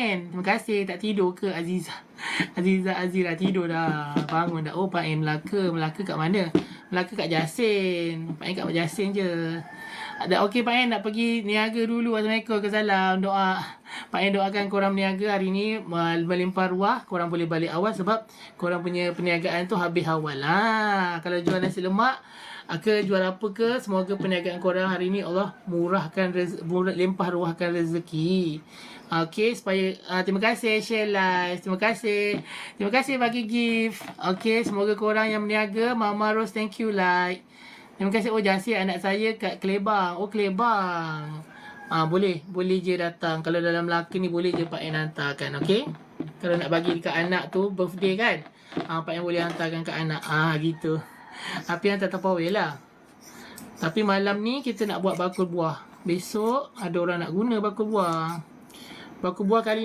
Terima kasih. Tak tidur ke Aziza? Aziza Azira tidur dah. Bangun dah. Oh Pak En Melaka. Melaka kat mana? Melaka kat Jasin. Pak En kat Jasin je. Ada okey Pak En nak pergi niaga dulu. Assalamualaikum. Salam doa Pak En doakan korang niaga hari ni melimpah ruah korang boleh balik awal sebab korang punya perniagaan tu habis awal lah kalau jual nasi lemak ah, ke jual apa ke semoga perniagaan korang hari ni Allah murahkan murah, limpah ruahkan rezeki Okey, supaya uh, terima kasih share live. Terima kasih. Terima kasih bagi gift. Okey, semoga korang yang berniaga, Mama Rose thank you like. Terima kasih. Oh, Jasir anak saya kat Kelebang. Oh, Kelebang. Ah, boleh. Boleh je datang. Kalau dalam Melaka ni boleh je Pak En hantarkan. Okey? Kalau nak bagi dekat anak tu birthday kan. Ah, Pak En boleh hantarkan kat anak. Ah, gitu. Tapi hantar tapawai lah. Tapi malam ni kita nak buat bakul buah. Besok ada orang nak guna bakul buah. Bakul buah kali